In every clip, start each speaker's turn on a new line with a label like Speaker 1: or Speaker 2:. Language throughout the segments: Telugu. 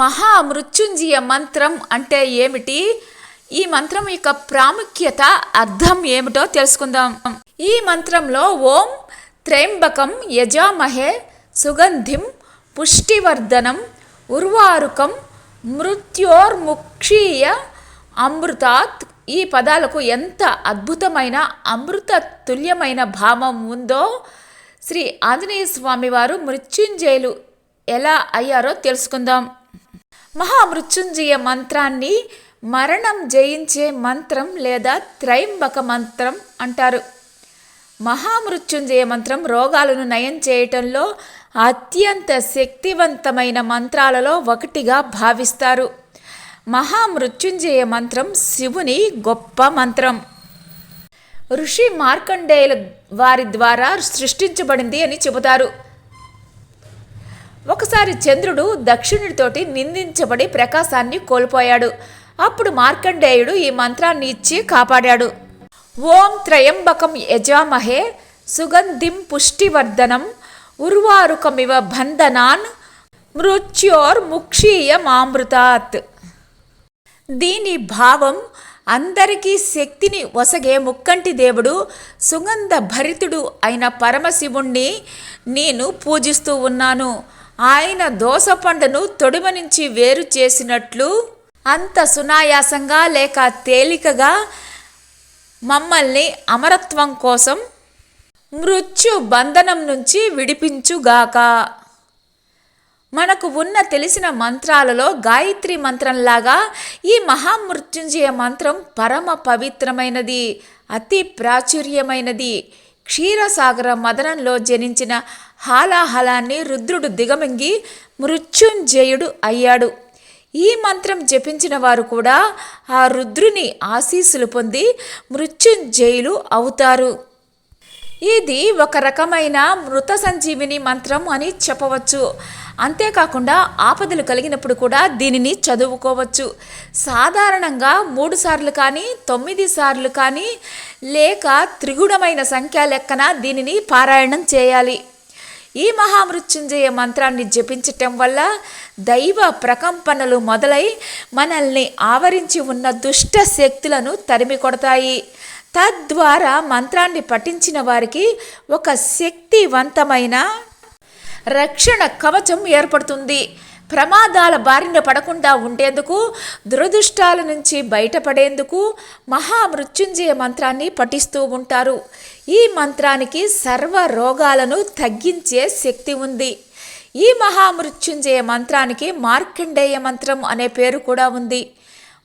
Speaker 1: మహామృత్యుంజయ మంత్రం అంటే ఏమిటి? ఈ మంత్రం యొక్క ప్రాముఖ్యత అర్థం ఏమిటో తెలుసుకుందాం. ఈ మంత్రంలో ఓం త్రయంబకం యజామహే సుగంధిం పుష్టివర్ధనం ఉర్వారుకం మృత్యోర్ముక్షీయ అమృతాత్. ఈ పదాలకు ఎంత అద్భుతమైన అమృత తుల్యమైన భావం ఉందో శ్రీ ఆంజనేయ స్వామివారు మృత్యుంజయులు ఎలా అయ్యారో తెలుసుకుందాం. మహామృత్యుంజయ మంత్రాన్ని మరణం జయించే మంత్రం లేదా త్రైంబక మంత్రం అంటారు. మహామృత్యుంజయ మంత్రం రోగాలను నయం చేయటంలో అత్యంత శక్తివంతమైన మంత్రాలలో ఒకటిగా భావిస్తారు. మహామృత్యుంజయ మంత్రం శివుని గొప్ప మంత్రం. ఋషి మార్కండేయుల వారి ద్వారా సృష్టించబడింది అని చెబుతారు. ఒకసారి చంద్రుడు దక్షిణుడితోటి నిందించబడి ప్రకాశాన్ని కోల్పోయాడు. అప్పుడు మార్కండేయుడు ఈ మంత్రాన్ని ఇచ్చి కాపాడాడు. ఓం త్రయంబకం యజామహే సుగంధిం పుష్టివర్ధనం ఉర్వారుకమివ బంధనాన్ మృత్యోర్ముక్షీయమామృతాత్ దీని భావం అందరికీ శక్తిని ఒసగే ముక్కంటి దేవుడు సుగంధ భరితుడు అయిన పరమశివుణ్ణి నేను పూజిస్తూ ఉన్నాను. ఆయన దోస పండును తొడిమ నుంచి వేరు చేసినట్లు అంత సునాయాసంగా లేక తేలికగా మమ్మల్ని అమరత్వం కోసం మృత్యు బంధనం నుంచి విడిపించుగాక. మనకు ఉన్న తెలిసిన మంత్రాలలో గాయత్రి మంత్రంలాగా ఈ మహామృత్యుంజయ మంత్రం పరమ పవిత్రమైనది అతి ప్రాచుర్యమైనది. క్షీరసాగర మదనంలో జనించిన హాలాహలాన్ని రుద్రుడు దిగమింగి మృత్యుంజయుడు అయ్యాడు. ఈ మంత్రం జపించిన వారు కూడా ఆ రుద్రుని ఆశీస్సులు పొంది మృత్యుంజయులు అవుతారు. ఇది ఒక రకమైన మృత సంజీవిని మంత్రం అని చెప్పవచ్చు. అంతేకాకుండా ఆపదలు కలిగినప్పుడు కూడా దీనిని చదువుకోవచ్చు. సాధారణంగా మూడు సార్లు కానీ తొమ్మిది సార్లు కానీ లేక త్రిగుణమైన సంఖ్య లెక్కన దీనిని పారాయణం చేయాలి. ఈ మహామృత్యుంజయ మంత్రాన్ని జపించటం వల్ల దైవ ప్రకంపనలు మొదలై మనల్ని ఆవరించి ఉన్న దుష్ట శక్తులను తరిమి కొడతాయి. తద్వారా మంత్రాన్ని పఠించిన వారికి ఒక శక్తివంతమైన రక్షణ కవచం ఏర్పడుతుంది. ప్రమాదాల బారిన పడకుండా ఉండేందుకు దురదృష్టాల నుంచి బయటపడేందుకు మహామృత్యుంజయ మంత్రాన్ని పఠిస్తూ ఉంటారు. ఈ మంత్రానికి సర్వ రోగాలను తగ్గించే శక్తి ఉంది. ఈ మహామృత్యుంజయ మంత్రానికి మార్కండేయ మంత్రం అనే పేరు కూడా ఉంది.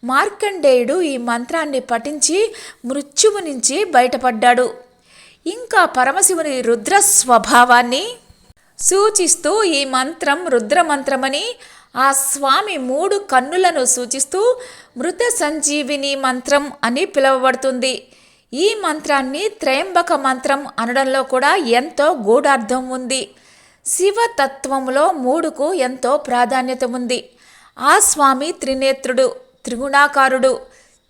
Speaker 1: మార్కండేయుడు ఈ మంత్రాన్ని పఠించి మృత్యువు నుంచి బయటపడ్డాడు. ఇంకా పరమశివుని రుద్ర స్వభావాన్ని సూచిస్తూ ఈ మంత్రం రుద్రమంత్రమని ఆ స్వామి మూడు కన్నులను సూచిస్తూ మృత సంజీవిని మంత్రం అని పిలువబడుతుంది. ఈ మంత్రాన్ని త్రయంబక మంత్రం అనడంలో కూడా ఎంతో గూఢార్థం ఉంది. శివతత్వంలో మూడుకు ఎంతో ప్రాధాన్యత ఉంది. ఆ స్వామి త్రినేత్రుడు త్రిగుణాకారుడు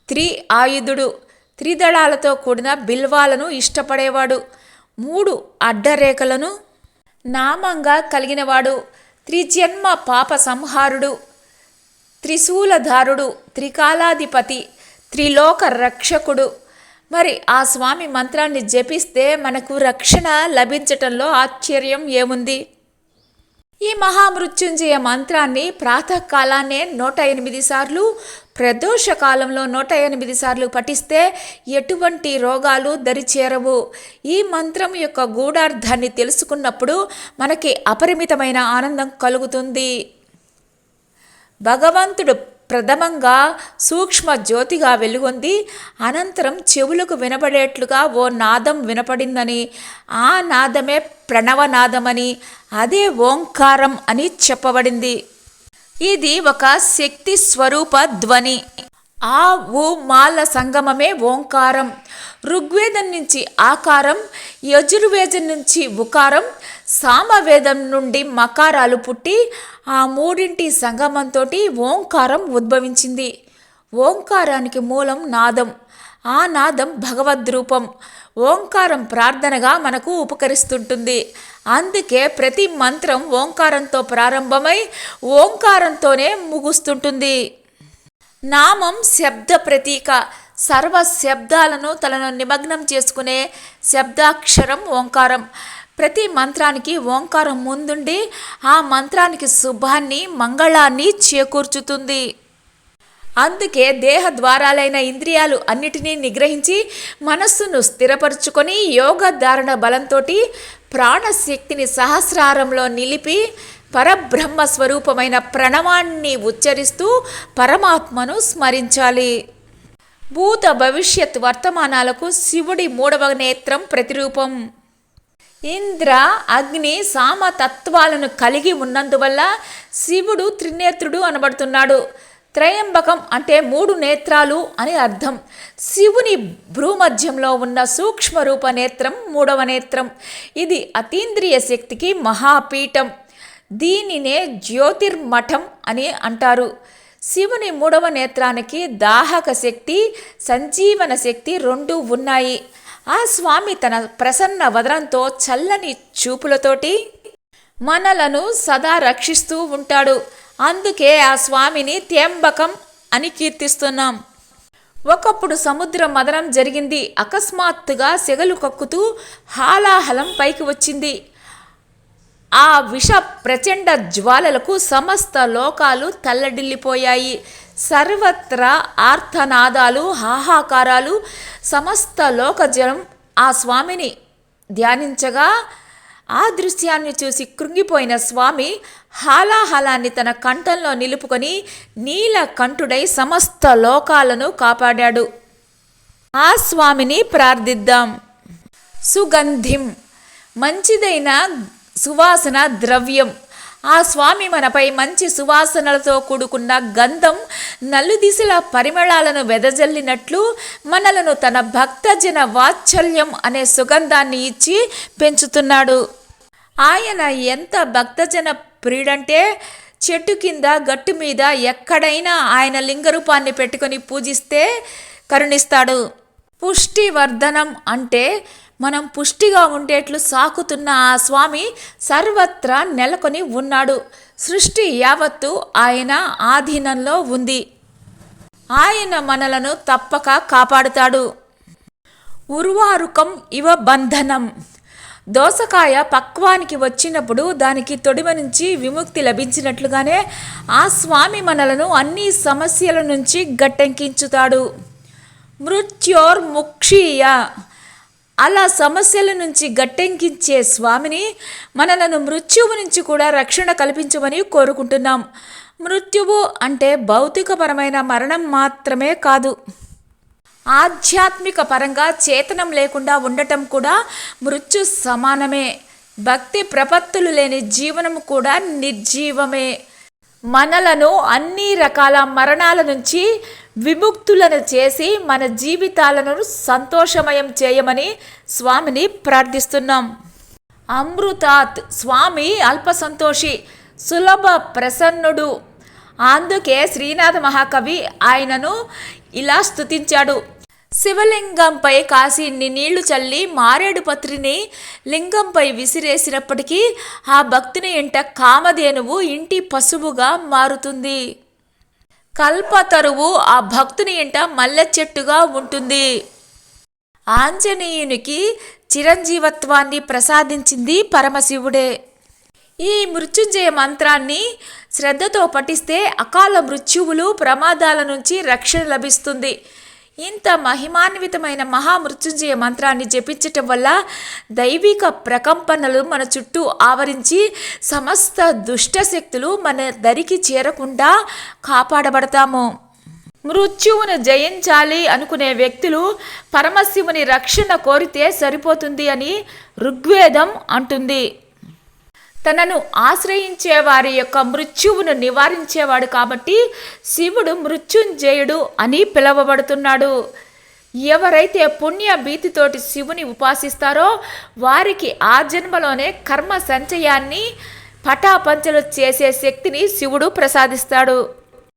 Speaker 1: త్రి ఆయుధుడు త్రిదళాలతో కూడిన బిల్వాలను ఇష్టపడేవాడు. మూడు అడ్డరేఖలను నామంగా కలిగినవాడు త్రిజన్మ పాప సంహారుడు త్రిశూలధారుడు త్రికాలాధిపతి త్రిలోక రక్షకుడు. మరి ఆ స్వామి మంత్రాన్ని జపిస్తే మనకు రక్షణ లభించటంలో ఆశ్చర్యం ఏముంది? ఈ మహామృత్యుంజయ మంత్రాన్ని ప్రాతకాలాన్నే నూట ఎనిమిది సార్లు ప్రదోష కాలంలో నూట ఎనిమిది సార్లు పఠిస్తే ఎటువంటి రోగాలు దరిచేరవు. ఈ మంత్రం యొక్క గూఢార్థాన్ని తెలుసుకున్నప్పుడు మనకి అపరిమితమైన ఆనందం కలుగుతుంది. భగవంతుడు ప్రథమంగా సూక్ష్మ జ్యోతిగా వెలుగొంది. అనంతరం చెవులకు వినపడేట్లుగా ఓ నాదం వినపడిందని ఆ నాదమే ప్రణవనాదమని అదే ఓంకారం అని చెప్పబడింది. ఇది ఒక శక్తి స్వరూప ధ్వని. ఆ ఓ మాల సంగమమే ఓంకారం. ఋగ్వేదం నుంచి ఆకారం యజుర్వేదం నుంచి ఉకారం సామవేదం నుండి మకారాలు పుట్టి ఆ మూడింటి సంగమంతో ఓంకారం ఉద్భవించింది. ఓంకారానికి మూలం నాదం. ఆ నాదం భగవద్రూపం ఓంకారం ప్రార్థనగా మనకు ఉపకరిస్తుంటుంది. అందుకే ప్రతి మంత్రం ఓంకారంతో ప్రారంభమై ఓంకారంతోనే ముగుస్తుంటుంది. నామం శబ్ద ప్రతీక. సర్వ శబ్దాలను తలను నిమగ్నం చేసుకునే శబ్దాక్షరం ఓంకారం. ప్రతి మంత్రానికి ఓంకారం ముందుండి ఆ మంత్రానికి శుభాన్ని మంగళాన్ని చేకూర్చుతుంది. అందుకే దేహ ద్వారాలైన ఇంద్రియాలు అన్నిటినీ నిగ్రహించి మనస్సును స్థిరపరుచుకొని యోగ ధారణ బలంతో ప్రాణశక్తిని సహస్రారంలో నిలిపి పరబ్రహ్మ స్వరూపమైన ప్రణవాన్ని ఉచ్చరిస్తూ పరమాత్మను స్మరించాలి. భూత భవిష్యత్ వర్తమానాలకు శివుడి మూడవ నేత్రం ప్రతిరూపం. ఇంద్ర అగ్ని సామతత్వాలను కలిగి ఉన్నందువల్ల శివుడు త్రినేత్రుడు అనబడుతున్నాడు. త్రయంబకం అంటే మూడు నేత్రాలు అని అర్థం. శివుని భ్రూమధ్యంలో ఉన్న సూక్ష్మ రూప నేత్రం మూడవ నేత్రం. ఇది అతీంద్రియ శక్తికి మహాపీఠం. దీనినే జ్యోతిర్మఠం అని అంటారు. శివుని మూడవ నేత్రానికి దాహక శక్తి సంజీవన శక్తి రెండు ఉన్నాయి. ఆ స్వామి తన ప్రసన్న వదనంతో చల్లని చూపులతోటి మనలను సదా రక్షిస్తూ ఉంటాడు. అందుకే ఆ స్వామిని తేంబకం అని కీర్తిస్తున్నాం. ఒకప్పుడు సముద్ర మదనం జరిగింది. అకస్మాత్తుగా సెగలు కక్కుతూ హాలాహలం పైకి వచ్చింది. ఆ విష ప్రచండ జ్వాలలకు సమస్త లోకాలు తల్లడిల్లిపోయాయి. సర్వత్రా ఆర్తనాదాలు హాహాకారాలు సమస్త లోకజనం ఆ స్వామిని ధ్యానించగా ఆ దృశ్యాన్ని చూసి కృంగిపోయిన స్వామి హాలాహలాన్ని తన కంఠంలో నిలుపుకొని నీల కంఠుడై సమస్త లోకాలను కాపాడాడు. ఆ స్వామిని ప్రార్థిద్దాం. సుగంధిం. మంచిదైన సువాసన ద్రవ్యం. ఆ స్వామి మనపై మంచి సువాసనలతో కూడుకున్న గంధం నలుదిశల పరిమళాలను వెదజల్లినట్లు మనలను తన భక్తజన వాత్సల్యం అనే సుగంధాన్ని ఇచ్చి పెంచుతున్నాడు. ఆయన ఎంత భక్తజన ప్రియుడంటే చెట్టు కింద గట్టు మీద ఎక్కడైనా ఆయన లింగరూపాన్ని పెట్టుకొని పూజిస్తే కరుణిస్తాడు. పుష్టివర్ధనం అంటే మనం పుష్టిగా ఉండేట్లు సాకుతున్న ఆ స్వామి సర్వత్రా నెలకొని ఉన్నాడు. సృష్టి యావత్తు ఆయన ఆధీనంలో ఉంది. ఆయన మనలను తప్పక కాపాడుతాడు. ఉర్వారుకం ఇవ బంధనం. దోసకాయ పక్వానికి వచ్చినప్పుడు దానికి తొడిమ నుంచి విముక్తి లభించినట్లుగానే ఆ స్వామి మనలను అన్ని సమస్యల నుంచి గట్టెంకించుతాడు. మృత్యోర్ముక్షీయ. అలా సమస్యల నుంచి గట్టెంకించే స్వామిని మనలను మృత్యువు నుంచి కూడా రక్షణ కల్పించమని కోరుకుంటున్నాం. మృత్యువు అంటే భౌతికపరమైన మరణం మాత్రమే కాదు. ఆధ్యాత్మిక పరంగా చేతనం లేకుండా ఉండటం కూడా మృత్యు సమానమే. భక్తి ప్రపత్తులు లేని జీవనం కూడా నిర్జీవమే. మనలను అన్ని రకాల మరణాల నుంచి విముక్తులను చేసి మన జీవితాలను సంతోషమయం చేయమని స్వామిని ప్రార్థిస్తున్నాం. అమృతాత్ స్వామి అల్ప సంతోషి సులభ ప్రసన్నుడు. అందుకే శ్రీనాథ మహాకవి ఆయనను ఇలా స్తుతించాడు. శివలింగంపై కాసిన్ని నీళ్ళు చల్లి మారేడు పత్రిని లింగంపై విసిరేసినప్పటికీ ఆ భక్తిని ఇంట కామధేనువు ఇంటి పశువుగా మారుతుంది. కల్పతరువు ఆ భక్తుని ఇంట మల్లె చెట్టుగా ఉంటుంది. ఆంజనేయునికి చిరంజీవత్వాన్ని ప్రసాదించింది పరమశివుడే. ఈ మృత్యుంజయ మంత్రాన్ని శ్రద్ధతో పఠిస్తే అకాల మృత్యువులు ప్రమాదాల నుంచి రక్షణ లభిస్తుంది. ఇంత మహిమాన్వితమైన మహామృత్యుంజయ మంత్రాన్ని జపించటం వల్ల దైవిక ప్రకంపనలు మన చుట్టూ ఆవరించి సమస్త దుష్ట శక్తులు మన దరికి చేరకుండా కాపాడబడతాము. మృత్యువును జయించాలి అనుకునే వ్యక్తులు పరమశివుని రక్షణ కోరితే సరిపోతుంది అని ఋగ్వేదం అంటుంది. తనను ఆశ్రయించే వారి యొక్క మృత్యువును నివారించేవాడు కాబట్టి శివుడు మృత్యుంజయుడు అని పిలువబడుతున్నాడు. ఎవరైతే పుణ్య భీతితోటి శివుని ఉపాసిస్తారో వారికి ఆ జన్మలోనే కర్మ సంచయాన్ని పటాపంచలు చేసే శక్తిని శివుడు ప్రసాదిస్తాడు.